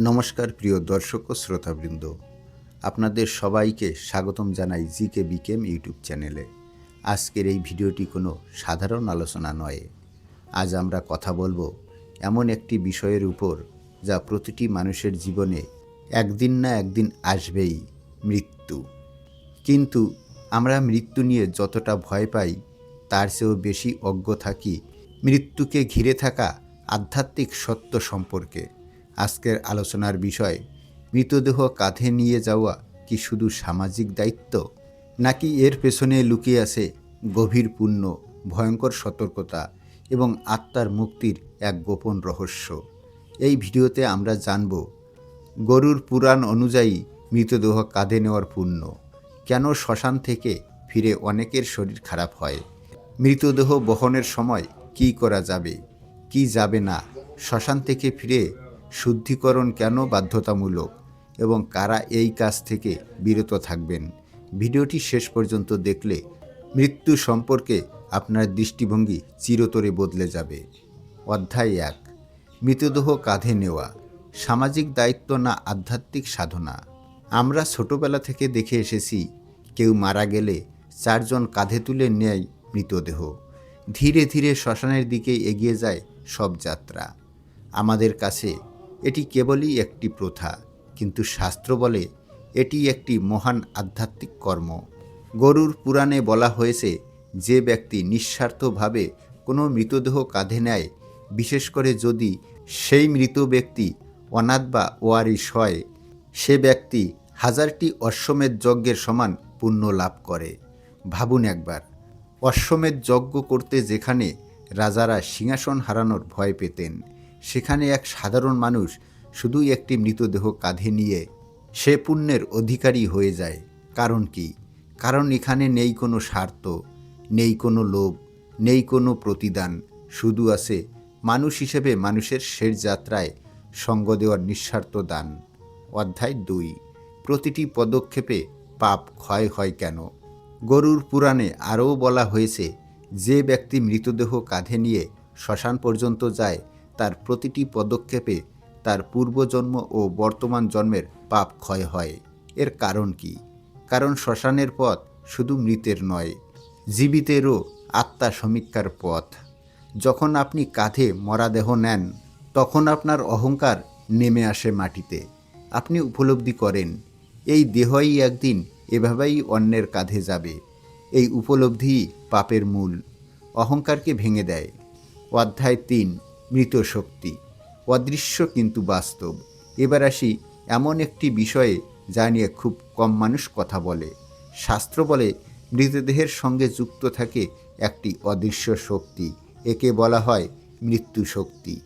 নমস্কার প্রিয় দর্শক ও শ্রোতাবৃন্দ। আপনাদের সবাইকে স্বাগতম জানাই জিকে বিকেম ইউটিউব চ্যানেলে। আজকের এই ভিডিওটি কোনো সাধারণ আলোচনা নয়। আজ আমরা কথা বলব এমন একটি বিষয়ের উপর যা প্রতিটি মানুষের জীবনে একদিন না একদিন আসবেই, মৃত্যু। কিন্তু আমরা মৃত্যু নিয়ে যতটা ভয় পাই, তার চেয়েও বেশি অজ্ঞ থাকি মৃত্যুকে ঘিরে থাকা আধ্যাত্মিক সত্য সম্পর্কে। আজকের আলোচনার বিষয়, মৃতদেহ কাঁধে নিয়ে যাওয়া কি শুধু সামাজিক দায়িত্ব, নাকি এর পেছনে লুকিয়ে আছে গভীর পুণ্য ভয়ঙ্কর সতর্কতা এবং আত্মার মুক্তির এক গোপন রহস্য? এই ভিডিওতে আমরা জানব, গরুর পুরাণ অনুযায়ী মৃতদেহ কাঁধে নেওয়ার পুণ্য কেন শ্মশান থেকে ফিরে অনেকের শরীর খারাপ হয়? মৃতদেহ বহনের সময় কি করা যাবে, কি যাবে না, শ্মশান থেকে ফিরে শুদ্ধিকরণ কেন বাধ্যতামূলক এবং কারা এই কাজ থেকে বিরত থাকবেন? ভিডিওটি শেষ পর্যন্ত দেখলে মৃত্যু সম্পর্কে আপনার দৃষ্টিভঙ্গি চিরতরে বদলে যাবে। অধ্যায় এক, মৃতদেহ কাঁধে নেওয়া, সামাজিক দায়িত্ব না আধ্যাত্মিক সাধনা? আমরা ছোটবেলা থেকে দেখে এসেছি, কেউ মারা গেলে চারজন কাঁধে তুলে নেয় মৃতদেহ। ধীরে ধীরে শ্মশানের দিকে এগিয়ে যায় সব যাত্রা। আমাদের কাছে এটি কেবলই একটি প্রথা, কিন্তু শাস্ত্র বলে এটি একটি মহান আধ্যাত্মিক কর্ম। গরুর পুরাণে বলা হয়েছে, যে ব্যক্তি নিঃস্বার্থভাবে কোনো মৃতদেহ কাঁধে নেয়, বিশেষ করে যদি সেই মৃত ব্যক্তি অনাথ বা ওয়ারিশ হয়, সে ব্যক্তি হাজারটি অশ্বমেধ যজ্ঞের সমান পুণ্য লাভ করে। ভাবুন একবার, অশ্বমেধ যজ্ঞ করতে যেখানে রাজারা সিংহাসন হারানোর ভয় পেতেন সেখানে এক সাধারণ মানুষ শুধু একটি মৃতদেহ কাঁধে নিয়ে সে পুণ্যের অধিকারী হয়ে যায়। কারণ কি? কারণ এখানে নেই কোনো স্বার্থ, নেই কোনো লোভ, নেই কোনো প্রতিদান। শুধু আছে মানুষ হিসেবে মানুষের শেষ যাত্রায় সঙ্গ দেওয়ার নিঃস্বার্থ দান। অধ্যায় দুই। প্রতিটি পদক্ষেপে পাপ ক্ষয় হয় কেন? গরুর পুরাণে আরও বলা হয়েছে, যে ব্যক্তি মৃতদেহ কাঁধে নিয়ে শ্মশান পর্যন্ত যায় তার প্রতিটি পদক্ষেপে তার পূর্বজন্ম ও বর্তমান জন্মের পাপ ক্ষয় হয়। এর কারণ কি? কারণ শ্মশানের পথ শুধু মৃতের নয়, জীবিতেরও আত্মা সমীক্ষার পথ। যখন আপনি কাঁধে মরাদেহ নেন, তখন আপনার অহংকার নেমে আসে মাটিতে। আপনি উপলব্ধি করেন, এই দেহই একদিন এভাবেই অন্যের কাঁধে যাবে। এই উপলব্ধি পাপের মূল, অহংকারকে ভেঙে দেয়। অধ্যায় তিন মৃত শক্তি। অদৃশ্য কিন্তু বাস্তব। এবার আসি এমন একটি বিষয়ে যা নিয়ে খুব কম মানুষ কথা বলে। শাস্ত্র বলে মৃতদেহের সঙ্গে যুক্ত থাকে একটি অদৃশ্য শক্তি, একে বলা হয় মৃত্যু শক্তি।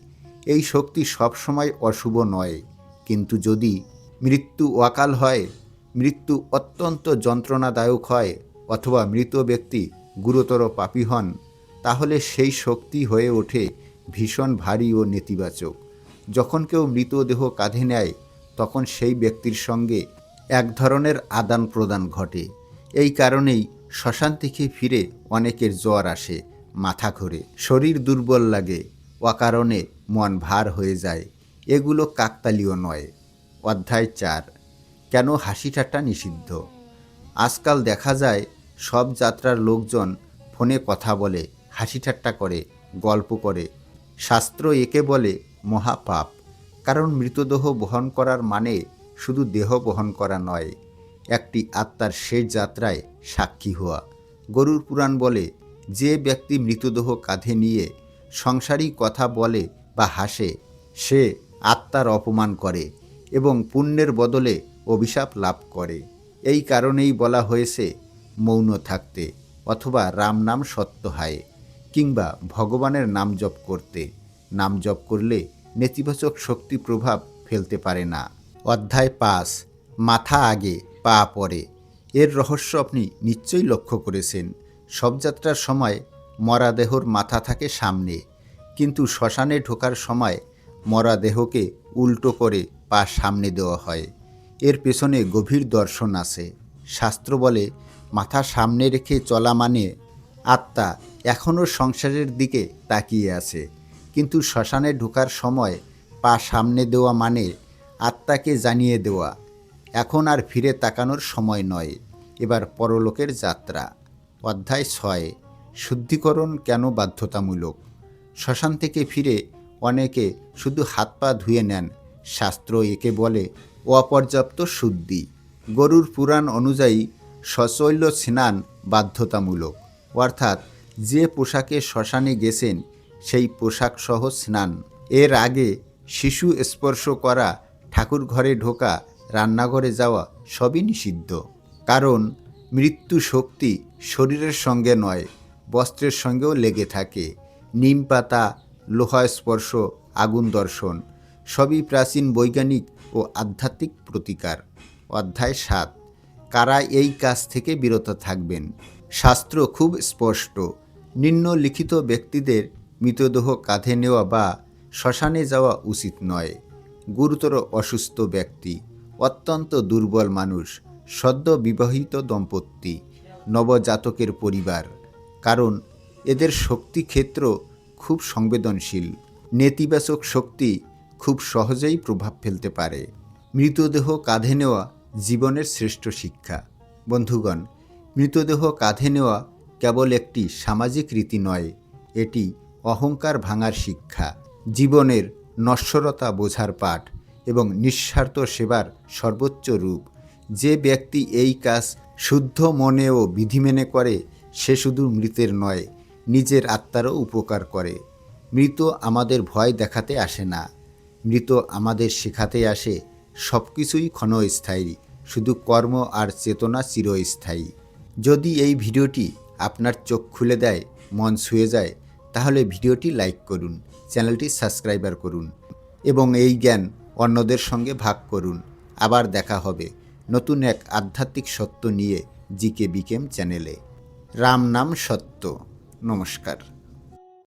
এই শক্তি সবসময় অশুভ নয়, কিন্তু যদি মৃত্যু অকাল হয়, মৃত্যু অত্যন্ত যন্ত্রণাদায়ক হয় অথবা মৃত ব্যক্তি গুরুতর পাপী হন, তাহলে সেই শক্তি হয়ে ওঠে ভীষণ ভারী ও নেতিবাচক। যখন কেউ মৃতদেহ কাঁধে নেয়, তখন সেই ব্যক্তির সঙ্গে এক ধরনের আদান প্রদান ঘটে। এই কারণেই শ্মশান থেকে ফিরে অনেকের জ্বর আসে, মাথা ঘোরে, শরীর দুর্বল লাগে, অকারণে মন ভার হয়ে যায়। এগুলো কাকতালীয় নয়। অধ্যায় চার, কেন হাসি ঠাট্টা নিষিদ্ধ? আজকাল দেখা যায়, সব যাত্রার লোকজন ফোনে কথা বলে হাসি ঠাট্টা করে, গল্প করে শাস্ত্র একে বলে মহাপাপ, কারণ মৃতদেহ বহন করার মানে শুধু দেহ বহন করা নয়, একটি আত্মার শেষ যাত্রায় সাক্ষী হওয়া। গরুর পুরাণ বলে, যে ব্যক্তি মৃতদেহ কাঁধে নিয়ে সংসারী কথা বলে বা হাসে, সে আত্মার অপমান করে এবং পুণ্যের বদলে অভিশাপ লাভ করে। এই কারণেই বলা হয়েছে, মৌন থাকতে অথবা রাম নাম সত্য হয়। কিংবা ভগবানের নাম জপ করতে। নাম জপ করলে নেতিবাচক শক্তি প্রভাব ফেলতে পারে না। অধ্যায় পাঁচ, মাথা আগে, পা পরে। এর রহস্য আপনি নিশ্চয়ই লক্ষ্য করেছেন। শবযাত্রার সময় মরাদেহর মাথা থাকে সামনে। কিন্তু শ্মশানে ঢোকার সময় মরাদেহকে উল্টো করে পা সামনে দেওয়া হয়। এর পেছনে গভীর দর্শন আছে। শাস্ত্র বলে, মাথা সামনে রেখে চলা মানে আত্মা এখনও সংসারের দিকে তাকিয়ে আছে। কিন্তু শ্মশানে ঢোকার সময় পা সামনে দেওয়া মানে আত্মাকে জানিয়ে দেওয়া। এখন আর ফিরে তাকানোর সময় নয়। এবার পরলোকের যাত্রা। অধ্যায় ছয়, শুদ্ধিকরণ কেন বাধ্যতামূলক? শ্মশান থেকে ফিরে অনেকে শুধু হাত পা ধুয়ে নেন। শাস্ত্র একে বলে অপর্যাপ্ত শুদ্ধি। গরুর পুরাণ অনুযায়ী সশৈল স্নান বাধ্যতামূলক। অর্থাৎ যে পোশাকে শ্মশানে গেছেন, সেই পোশাক সহ স্নান। এর আগে শিশু স্পর্শ করা, ঠাকুর ঘরে ঢোকা, রান্নাঘরে যাওয়া সবই নিষিদ্ধ। কারণ মৃত্যু শক্তি শরীরের সঙ্গে নয়, বস্ত্রের সঙ্গেও লেগে থাকে। নিম পাতা, লোহা স্পর্শ, আগুন দর্শন, সবই প্রাচীন বৈজ্ঞানিক ও আধ্যাত্মিক প্রতিকার। অধ্যায় সাত। কারা এই কাজ থেকে বিরত থাকবেন? শাস্ত্র খুব স্পষ্ট। নিম্নলিখিত ব্যক্তিদের মৃতদেহ কাঁধে নেওয়া বা শ্মশানে যাওয়া উচিত নয়। গুরুতর অসুস্থ ব্যক্তি, অত্যন্ত দুর্বল মানুষ, সদ্য বিবাহিত দম্পতি, নবজাতকের পরিবার, কারণ এদের শক্তি ক্ষেত্র খুব সংবেদনশীল। নেতিবাচক শক্তি খুব সহজেই প্রভাব ফেলতে পারে। মৃতদেহ কাঁধে নেওয়া জীবনের শ্রেষ্ঠ শিক্ষা। বন্ধুগণ মৃতদেহ কাঁধে নেওয়া কেবল একটি সামাজিক রীতি নয়, এটি অহংকার ভাঙার শিক্ষা, জীবনের নশ্বরতা বোঝার পাঠ এবং নিঃস্বার্থ সেবার সর্বোচ্চ রূপ। যে ব্যক্তি এই কাজ শুদ্ধ মনে ও বিধি মেনে করে, সে শুধু মৃতের নয়, নিজের আত্মারও উপকার করে। মৃত আমাদের ভয় দেখাতে আসে না। মৃত আমাদের শেখাতে আসে সব কিছুই ক্ষণস্থায়ী, শুধু কর্ম আর চেতনা চিরস্থায়ী। যদি এই ভিডিওটি আপনার চোখ খুলে দেয়, মন শুয়ে যায়, তাহলে ভিডিওটি লাইক করুন, চ্যানেলটি সাবস্ক্রাইবার করুন এবং এই জ্ঞান অন্যদের সঙ্গে ভাগ করুন। আবার দেখা হবে নতুন এক আধ্যাত্মিক সত্য নিয়ে জিকে বিকেম চ্যানেলে। রাম নাম সত্য। নমস্কার।